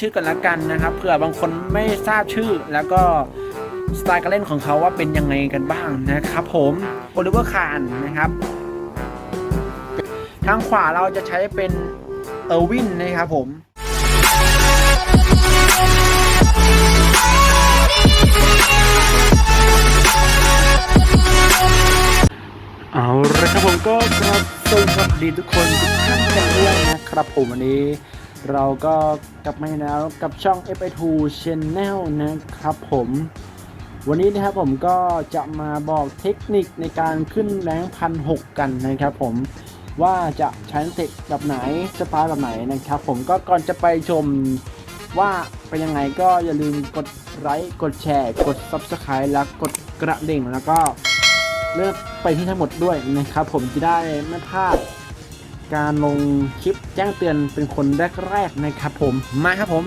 ชื่อกันละกันนะครับเผื่อบางคนไม่ทราบชื่อแล้วก็สไตล์การเล่นของเขาว่าเป็นยังไงกันบ้างนะครับผมโอลิเวอร์คานนะครับทางขวาเราจะใช้เป็นเออร์วินนะครับผมเอาละครับผมก็กราบสวัสดีทุกคนทุกท่านกันด้วยนะครับผมวันนี้ เราก็กลับมาแล้วกับช่อง FI2 Channel นะครับผม วันนี้นะครับผมก็จะมาบอกเทคนิคในการขึ้นแรงพันหกกันนะครับผมว่าจะใช้นักเตะแบบไหนสไตล์แบบไหนนะครับผมก็ก่อนจะไปชมว่าเป็นยังไงก็อย่าลืมกดไลค์กดแชร์กด Subscribe แล้วกดกระดิ่งแล้วก็เลือกไปที่ทั้งหมดด้วยนะครับผมจะได้ไม่พลาด การลงคลิปแจ้งเตือนเป็นคนแรกๆนะครับผมมาครับผม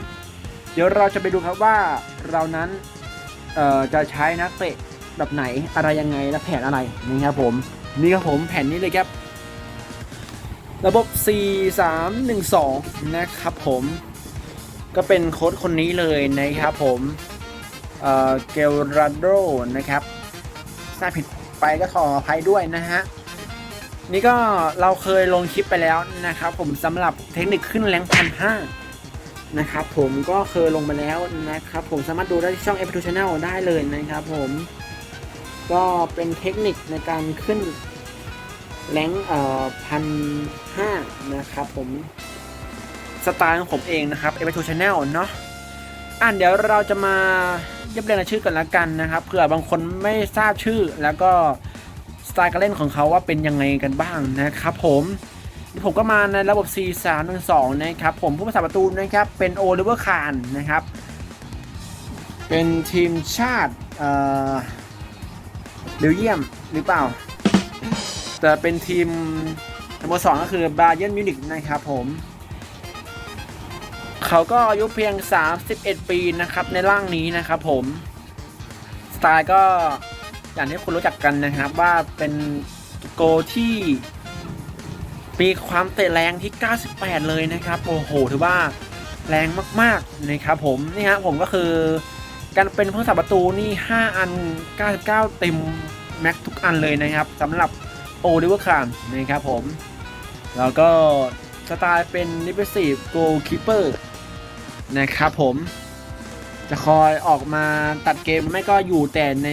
เดี๋ยวเราจะไปดูครับว่าเรานั้นจะใช้นักเตะแบบไหนอะไรยังไงและแผนอะไรนะครับผมนี่ครับผมแผนนี้เลยครับ ระบบ 4 3 1 2 นะครับผมก็เป็นโค้ดคนนี้เลยนะครับผมเอ่อเกลราโดนะครับทราบผิดไปก็ขออภัยด้วยนะฮะ นี่ก็เราเคยลงคลิปไปแล้วนะครับผมสำหรับเทคนิคขึ้นแรงพันห้านะครับผมก็เคยลงไปแล้วนะครับผมสามารถดูได้ที่ช่อง f อ Channel ได้เลยนะครับผมก็เป็นเทคนิคในการขึ้นแรงเอ่อพันห้านะครับผมสไตล์ของผมเองนะครับ f อ Channel เนาะอ่านเดี๋ยวเราจะมาเรียบเรียงชื่อกันละกันนะครับเผื่อบางคนไม่ทราบชื่อแล้วก็ สไตล์การเล่นของเขาว่าเป็นยังไงกันบ้างนะครับผมผมก็มาในระบบ 4 3 1 2 นะครับผมผู้รักษาประตูนะครับ เป็นโอลิเวอร์คานนะครับ เป็นทีมชาติเอ่อเบลเยียมหรือเปล่า แต่เป็นทีมสโมสรก็คือบาเยนมิวนิกนะครับผม เขาก็อายุเพียง 31 ปีนะครับในร่างนี้นะครับผม สไตล์ก็ อย่างที่คุณรู้จักกันนะครับว่าเป็นโกที่มีความเตะแรงที่ 98 เลยนะครับ โอ้โห ถือว่าแรงมากๆนะครับผม นี่ฮะผมก็คือการเป็นผู้สับประตูนี่ 5 อัน 99 เต็มแม็กทุกอันเลยนะครับสำหรับโอลิเวอร์คานนะครับผม แล้วก็สไตล์เป็น defensive goalkeeper นะครับผม จะคอยออกมาตัดเกมไม่ก็อยู่แต่ใน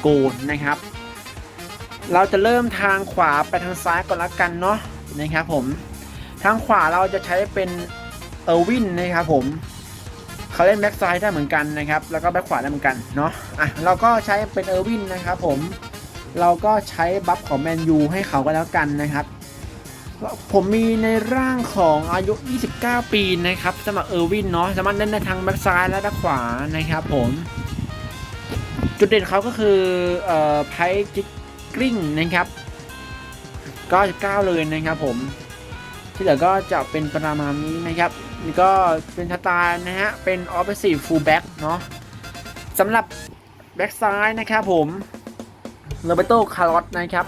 โกลนะครับ เราจะเริ่มทางขวาไปทางซ้ายก่อนละกันเนาะนะครับผมทางขวาเราจะใช้เป็นเออร์วินนะครับผมเขาเล่นแบ็กซ้ายได้เหมือนกันนะครับ แล้วก็แบ็กขวาได้เหมือนกันเนาะอะเราก็ใช้เป็นเออร์วินนะครับผมเราก็ใช้บัฟของแมนยูให้เขาก็แล้วกันนะครับ ผมมีในร่างของอายุ 29 ปีนะครับสำหรับเออร์วินเนาะสามารถเล่นได้ทั้งแบ็กซ้ายและแบ็กขวานะครับผม จุดเด่นเขาก็คือเอ่อไพ่จิกกลิ้งนะครับ99เลยนะครับผม ที่เหลือก็จะเป็นประมาณนี้นะครับนี่ก็เป็นชะตานะฮะ เป็น offensive fullback เนาะสำหรับแบ็กซ้ายนะครับผมโรเบโตคาร์ลอสนะครับ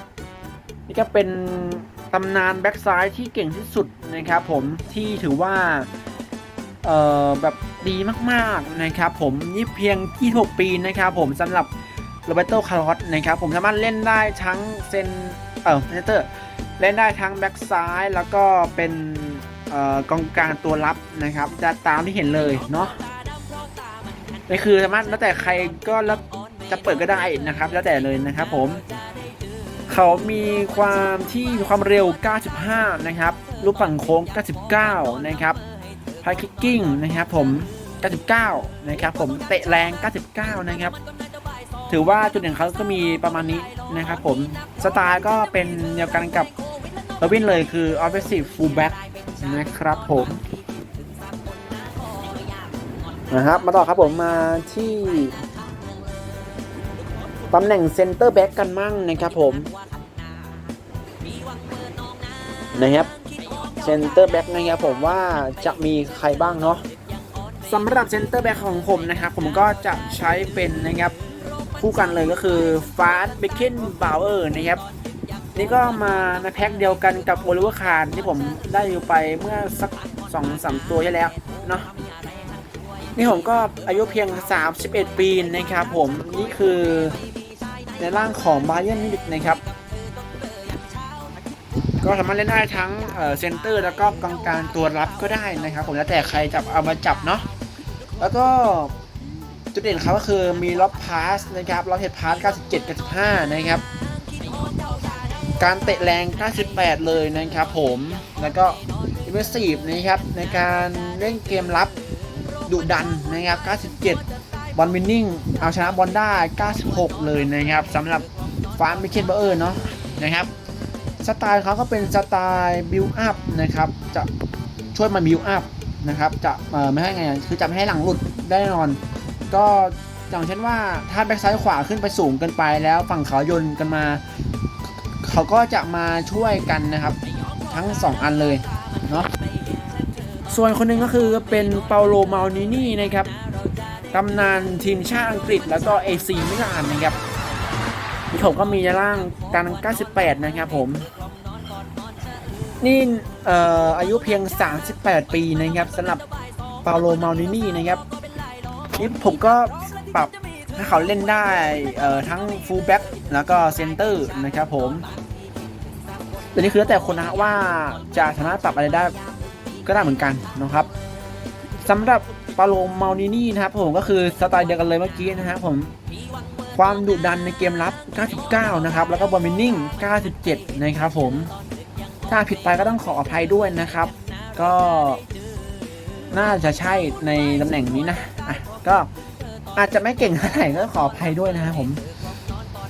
นี่ก็เป็นตำนานแบ็กซ้ายที่เก่งที่สุดนะครับผมที่ถือว่า เอ่อแบบ ดีมากๆนะครับผมนี่เพียง 26 ปีนะครับผมสำหรับโรเบโตคาร์ลอสนะครับผมสามารถเล่นได้ทั้งเซนเออเซนเตอร์เล่นได้ทั้งแบ็กซ้ายแล้วก็เป็นออกองกลางตัวรับนะครับจะตามที่เห็นเลยเนาะนี่คือสามารถแล้วแต่ใครก็แล้วจะเปิดก็ได้นะครับ แล้วแต่เลยนะครับ ผมเขามีความที่ความเร็ว 95 นะครับลูกฝั่งโค้ง 99 นะครับายคิกกิ้งนะครับผม 99 นะครับผม เตะแรง 99 นะครับ ถือว่าจุดเด่นเขาก็มีประมาณนี้นะครับผม สไตล์ก็เป็นเดียวกันกับเออร์วินเลยคือ offensive fullback นะครับผมนะครับ มาต่อครับผมมาที่ตำแหน่งเซนเตอร์แบ็กกันมั่งนะครับผมนะครับ ซนเตอร์แบ็กนะครับผมว่าจะมีใครบ้างเนาะสำหรับเซนเตอร์แบ็กของผมนะครับ ผมก็จะใช้เป็นนะครับคู่กันเลยก็คือฟาสเบคเคนบาวเออร์นะครับนี่ก็มาในแพ็คเดียวกันกับโอลิเวอร์คาร์ที่ผมได้อยู่ไปเมื่อสักสองสามตัวใช่แล้วเนาะนี่ผมก็อายุเพียง 31 ปีนะครับผมนี่คือในร่างของบาเยนมิลิกนะครับ ก็สามารถเล่นได้ทั้งเซนเตอร์แล้วก็กองกลางตัวรับก็ได้นะครับ ผมแล้วแต่ใครจับเอามาจับเนาะแล้วก็จุดเด่นเขาก็คือมีล็อบพาสนะครับล็อบเฮดพาส 97 95 นะครับ การเตะแรง 98 เลยนะครับผมแล้วก็อิมเมอร์ซีฟนะครับในการเล่นเกมรับดุดันนะครับ 97 บอลวินนิ่ง เอาชนะบอลได้ 96 เลยนะครับสำหรับฟาร์มมิเคนเบอร์เนาะนะครับ สไตล์เขาก็เป็นสไตล์บิวอัพนะครับจะช่วยมาบิวอัพนะครับจะเอ่อไม่ให้ไงคือจะไม่ให้หลังหลุดได้นอน ก็อย่างเช่นว่าถ้าแบ็กซ้ายขวาขึ้นไปสูงเกินไปแล้วฝั่งเขายนกันมา เขาก็จะมาช่วยกันนะครับ ทั้ง 2 อันเลยเนาะส่วนคนหนึ่งก็คือเป็นเปาโลมาลนินี่นะครับตำนานทีมชาติอังกฤษแล้วก็เอซีมิลานนะครับ นี่ผมก็มีร่างการ98 นะครับผม นี่เอ่ออายุเพียง 38 ปีนะครับสำหรับเปาโลมาลนินี่นะครับนี่ผมก็ปรับให้เขาเล่นได้เอ่อทั้งฟูลแบ็กแล้วก็เซนเตอร์นะครับผมแต่นี่คือแล้วแต่คนนะว่าจะสามารถปรับอะไรได้ก็ได้เหมือนกันนะครับสำหรับปาโลมาลินี่นะครับผมก็คือสไตล์เดียวกันเลยเมื่อกี้นะครับผม ความดุดันในเกมรับ 99 นะครับ แล้วก็บอลมินนิ่ง 97 นะครับผม ถ้าผิดไปก็ต้องขออภัยด้วยนะครับ ก็น่าจะใช่ในตำแหน่งนี้นะ อะ ก็อาจจะไม่เก่งเท่าไหร่ก็ขออภัยด้วยนะครับผม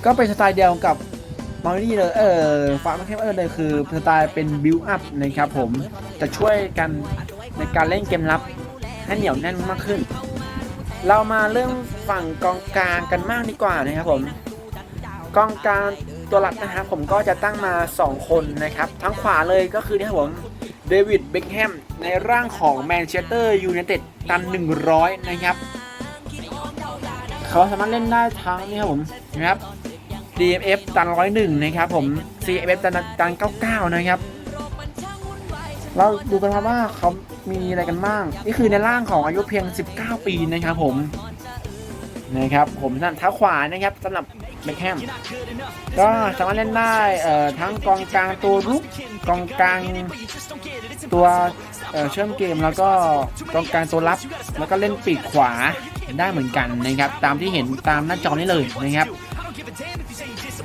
ก็เป็นสไตล์เดียวกับมาร์นี่เลย เออฟาร์มแคปเออร์เลยคือสไตล์เป็นบิวอัพนะครับผม จะช่วยกันในการเล่นเกมรับให้เหนียวแน่นมากขึ้น เรามาเรื่องฝั่งกองกลางกันมากดีกว่านะครับผมกองกลางตัวหลักนะครับผมก็จะตั้งมา 2 คนนะครับทั้งขวาเลยก็คือนะครับผมเดวิดเบคแฮมในร่างของแมนเชสเตอร์ยูไนเต็ดตัน 100 นะครับ เขาสามารถเล่นได้ทั้งนี่ครับผมนะครับ DMF ตัน 101 นะครับผม CFF ตันตัน 99 นะครับ เราดูกันครับว่าเขา มีอะไรกันบ้าง นี่คือในร่างของอายุเพียง 19 ปีนะครับผมนะครับผมนั่นเท้าขวานะครับสำหรับเบคแฮมก็สามารถเล่นได้เอ่อทั้งกองกลางตัวรุกกองกลางตัวเอ่อเชื่อมเกมแล้วก็กองกลางตัวรับ แล้วก็เล่นปีกขวาได้เหมือนกันนะครับ ตามที่เห็นตามหน้าจอนี้เลยนะครับ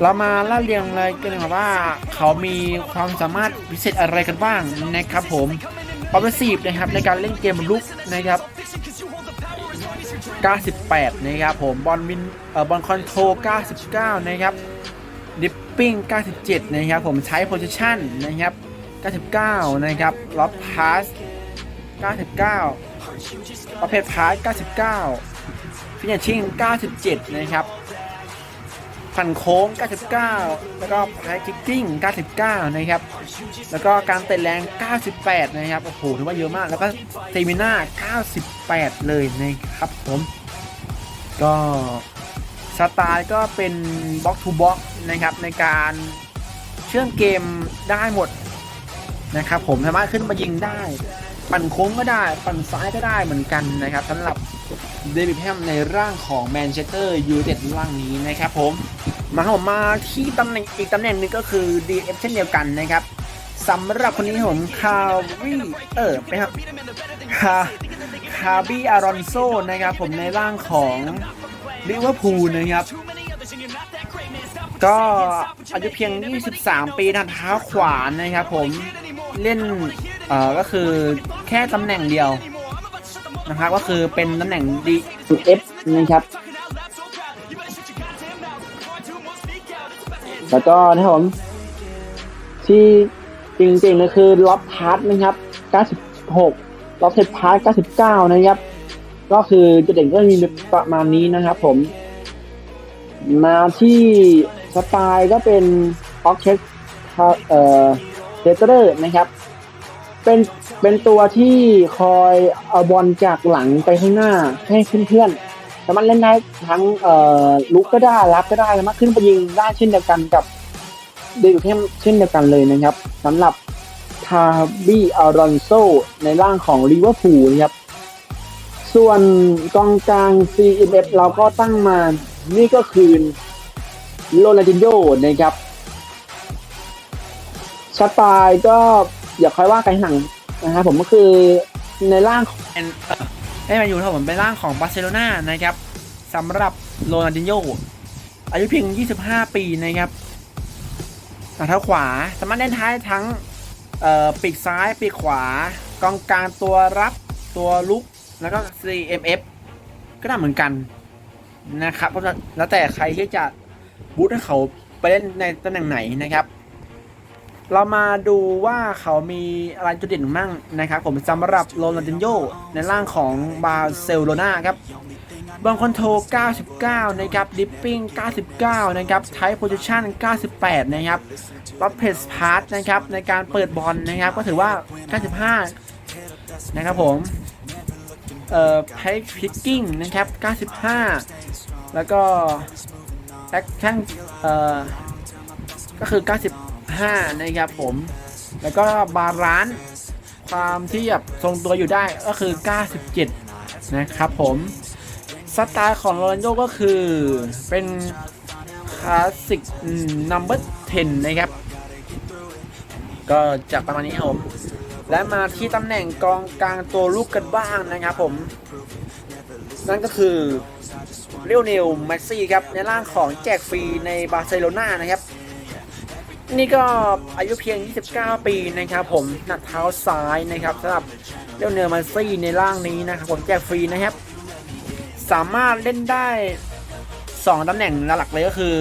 เรามาเล่าเรียงเลยกันว่าเขามีความสามารถพิเศษอะไรกันบ้างนะครับผม ออฟเฟซีฟนะครับในการเล่นเกมลุกนะครับ 98 นะครับผมบอลวินเอ่อบอลคอนโทร99 นะครับดิปปิ้ง 97 นะครับผมใช้โพซิชันนะครับ 99 นะครับล็อบพาส 99 ประเภทพาส 99 ฟินชิ่ง 97 นะครับ พันโค้ง 99 แล้วก็พายคิกกิ้ง 99 นะครับ แล้วก็การเตะแรง 98 นะครับ โอ้โห ถือว่าเยอะมาก แล้วก็เซมิน่า 98 เลยนะครับผม ก็สไตล์ก็เป็นบล็อกทูบล็อกนะครับ ในการเชื่อมเกมได้หมดนะครับผมสามารถขึ้นมายิงได้ ปั่นโค้งก็ได้ ปั่นซ้ายก็ได้เหมือนกันนะครับสำหรับ เดวิดแฮมในร่างของแมนเชสเตอร์ยูไนเต็ดร่างนี้นะครับผม มาครับผมมาที่ตำแหน่งอีกตำแหน่งหนึงก็คือ DF เช่นเดียวกันนะครับสำหรับคนนี้ผมคาวีเออไปครับคาคาบีอารอนโซนะครับผมในร่างของลิเวอร์พูลนะครับก็อายุเพียง 23 ปีนะเท้าขวานะครับผมเล่นเอ่อก็คือแค่ตำแหน่งเดียว นะครับก็คือเป็นตำแหน่ง DF นะครับแล้วก็นะครับผมที่จริงๆนะคือล็อบพาร์ทนะครับ 96ล็อบเซตพาร์ท99 นะครับ ก็คือจุดเด่นก็มีประมาณนี้นะครับผม มาที่สไตล์ก็เป็นออกเคสเอ่อเซเตอร์นะครับ เป็น เป็นตัวที่คอยเอาบอลจากหลังไปข้างหน้าให้เพื่อนๆสามารถเล่นได้ทั้งเอ่อลุกก็ได้รับก็ได้สามารถขึ้นไปยิงได้เช่นเดียวกันกับเดวิดแฮมเช่นเดียวกันเลยนะครับสำหรับทาบี้อารอนโซในร่างของลิเวอร์พูลนะครับส่วนกองกลาง CMF เราก็ตั้งมานี่ก็คือโรนัลดินโญนะครับสไตล์ก็อย่าค่อยว่ากันหลัง นะครับผมก็คือในร่างของเป็นเอ่อได้มาอยู่ครับผมเป็นร่างของบาร์เซโลนานะครับสำหรับโรนัลดินโญอายุเพียง 25 ปีนะครับหลังเท้าขวาสามารถเล่นท้ายทั้งปีกซ้ายปีกขวากองกลางตัวรับตัวลุกแล้วก็ CMF ก็ได้เหมือนกันนะครับเพราะแล้วแต่ใครที่จะบูทให้เขาไปเล่นในตำแหน่งไหนนะครับ เรามาดูว่าเขามีอะไรจุดเด่นมั่งนะครับ ผมสำหรับโรนัลดินโญในร่างของบาร์เซโลนาครับบอลคอนโทร99 นะครับดิปปิ้ง 99 นะครับไทป์โพซิชัน98 นะครับล็อตเพสพาร์ตนะครับ ในการเปิดบอลนะครับ ก็ถือว่า 95 นะครับผม เอ่อไพพิกกิ้งนะครับ 95 แล้วก็แอคชั่นเอ่อ ก็คือ 9 5 นะครับผม แล้วก็บาลานซ์ความที่แบบทรงตัวอยู่ได้ก็คือ 97 นะครับผมสไตล์ของโรนัลโดก็คือเป็นคลาสสิกนัมเบอร์10 นะครับ ก็จะประมาณนี้ครับผม และมาที่ตำแหน่งกองกลางตัวลูกกันบ้างนะครับผม นั่นก็คือเรียวเนลแมสซี่ครับ ในร่างของแจกฟรีในบาร์เซโลนานะครับ นี่ก็อายุเพียง 29 ปีนะครับผมหนักเท้าซ้ายนะครับสำหรับเรียวเนลแมสซี่ในร่างนี้นะครับผมแจกฟรีนะครับ สามารถเล่นได้ 2ตำแหน่งหลักเลยก็คือ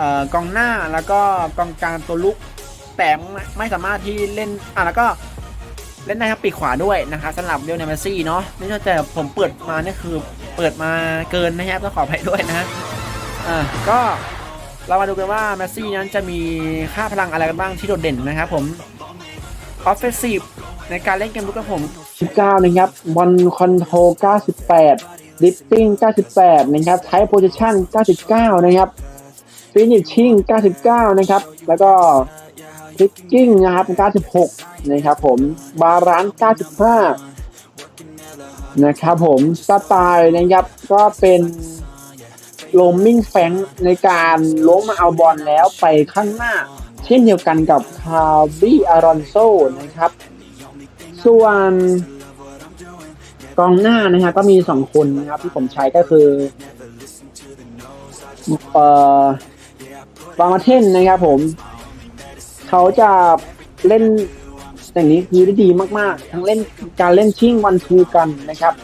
ออกองหน้าแล้วก็กองกลางตัวลุกแต่ไม่ไม่สามารถที่เล่นอะแล้วก็เล่นได้ครับปีกขวาด้วยนะครับสำหรับเรียวเนลแมสซี่เนาะไม่ใช่แต่ผมเปิดมาเนี่ยคือเปิดมาเกินนะครับต้องขออภัยด้วยนะฮะอ่าก็ เรามาดูกันว่าแมสซี่นั้นจะมีค่าพลังอะไรกันบ้างที่โดดเด่นนะครับผมออฟเฟนซีฟในการเล่นเกมลุกกับผม 19 นะครับบอลคอนโทร98 ดิปปิ้ง 98 นะครับไทป์โพซิชัน99 นะครับฟินิชชิ่ง 99 นะครับ แล้วก็พิกกิ้งนะครับ 96 นะครับผม บาลานซ์ 95 นะครับผม สไตล์นะครับ ก็เป็น โลมมิ่งแฟงในการล้มมาเอาบอลแล้วไปข้างหน้า เช่นเดียวกันกับคาร์บี้อารอนโซนะครับ ส่วนกองหน้านะครับก็มีสองคนนะครับที่ผมใช้ก็คือเอ่อบางมาเทนนะครับผม เขาจะเล่นอย่างนี้คือได้ดีมาก ๆ ทั้งเล่นการเล่นชิ่งวันทูกันนะครับ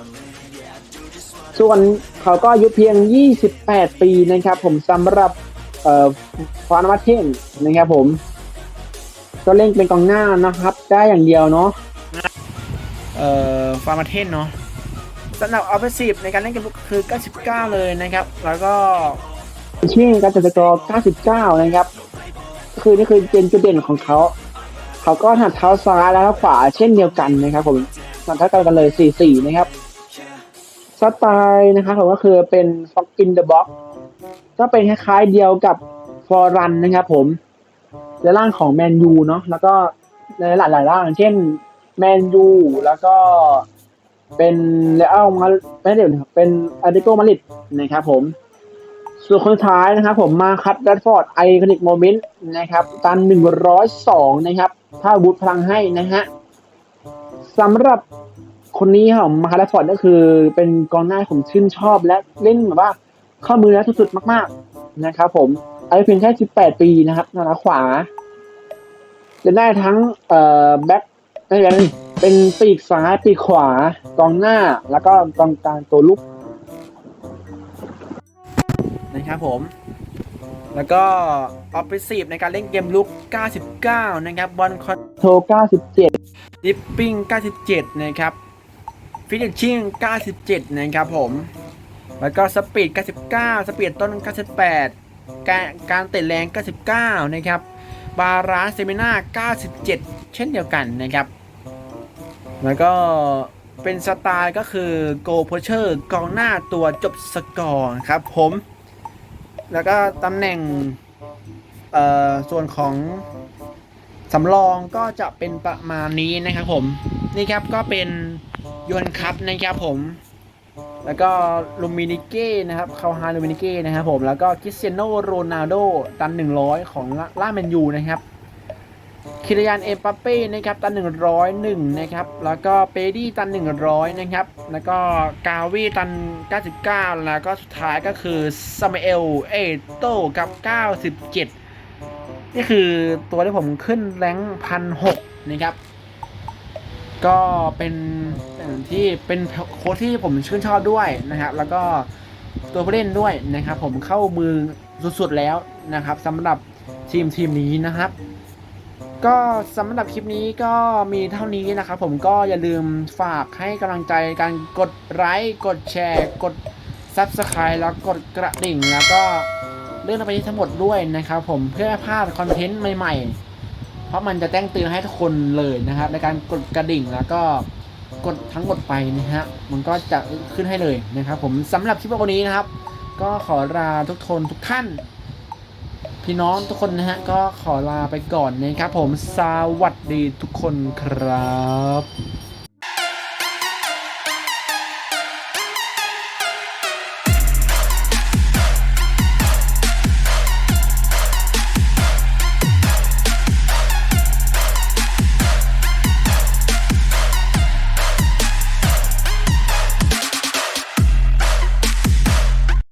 ส่วน เขาก็อายุเพียง 28 ปีนะครับ ผมสำหรับเอ่อฟานมาเทนนะครับผม ก็เล่นเป็นกองหน้านะครับ ได้อย่างเดียวเนาะเอ่อฟาร์มาเทนเนาะสำหรับออฟเฟนซีฟในการเล่นเกมลุกคือ 99 เลยนะครับ แล้วก็ชื่อการจัดกร99 นะครับ คือนี่คือเป็นจุดเด่นของเขา เขาก็หัดเท้าซ้ายแล้วก็ขวาเช่นเดียวกันนะครับผมหัดเท้ากันเลย 44 นะครับ สไตล์นะครับผมก็คือเป็น Fox in the Box ก็เป็นคล้ายๆเดียวกับฟอรันนะครับผมในร่างของแมนยูเนาะแล้วก็ในหลายๆร่างเช่นแมนยูแล้วก็เป็นเลอัลมาไม่เดี๋ยวนะครับเป็นอาร์ติโกมาริดนะครับผมส่วนคนท้ายนะครับผมมาคัตแรดฟอร์ดไอคอนิกโมเมนต์นะครับตัน102นะครับ ถ้าบูทพลังให้นะฮะสำหรับ คนนี้ครับมาคัตแรดฟอร์ดก็คือเป็นกองหน้าผมชื่นชอบและเล่นแบบว่าเข้ามือแล้วสุดๆมาก ๆนะครับผมอายุเพียงแค่ 18 ปีนะครับทาขวาจะได้ทั้งเอ่อแบ็คไม่ใช่เป็นปีกซ้ายปีกขวากองหน้าแล้วก็กองกลางตัวลุกนะครับผม แล้วก็ออฟฟนซีฟในการเล่นเกมลุก 99 นะครับบอลคอนโทร97ดิปปิ้ง 97 นะครับ ฟินิชชิ่ง97 นะครับผม แล้วก็สปีด 99 สปีดต้น 98 การการเตะแรง 99 นะครับ บาลาร์เซมิน่า97 เช่นเดียวกันนะครับ แล้วก็เป็นสไตล์ก็คือโกโพเชอร์กองหน้าตัวจบสกอร์ครับผม แล้วก็ตำแหน่งส่วนของสำรองก็จะเป็นประมาณนี้นะครับผม นี่ครับก็เป็น ยวนคัพนะครับผม แล้วก็ลูมินิเก้นะครับคาฮาลูมินิเก้นะครับผมแล้วก็คริสเตียโนโรนัลโดตัน100ของล่าแมนยูนะครับคิริยานเอปาเป้นะครับตัน101นะครับแล้วก็เปดี้ตัน100นะครับแล้วก็กาวีตัน99แล้วก็สุดท้ายก็คือซามูเอลเอโตกับ97นี่คือตัวที่ผมขึ้นแรงพันหกนะครับ ก็เป็น ที่เป็นโค้ชที่ผมชื่นชอบด้วยนะครับ แล้วก็ตัวผู้เล่นด้วยนะครับ ผมเข้ามือสุดๆแล้วนะครับสำหรับทีมทีมนี้นะครับ ก็สำหรับคลิปนี้ก็มีเท่านี้นะครับ ผมก็อย่าลืมฝากให้กำลังใจการกดไลค์กดแชร์กด Subscribe แล้วกดกระดิ่งแล้วก็เลื่อนไปที่ทั้งหมดด้วยนะครับ ผมเพื่อพลาดคอนเทนต์ใหม่ๆ เพราะมันจะแจ้งเตือนให้ทุกคนเลยนะครับ ในการกดกระดิ่งแล้วก็ กดทั้งหมดไปนะฮะมันก็จะขึ้นให้เลยนะครับ ผมสำหรับคลิปวันนี้นะครับ ก็ขอลาทุกทนทุกท่าน พี่น้องทุกคนนะฮะก็ขอลาไปก่อนนะครับ ผมสวัสดีทุกคนครับ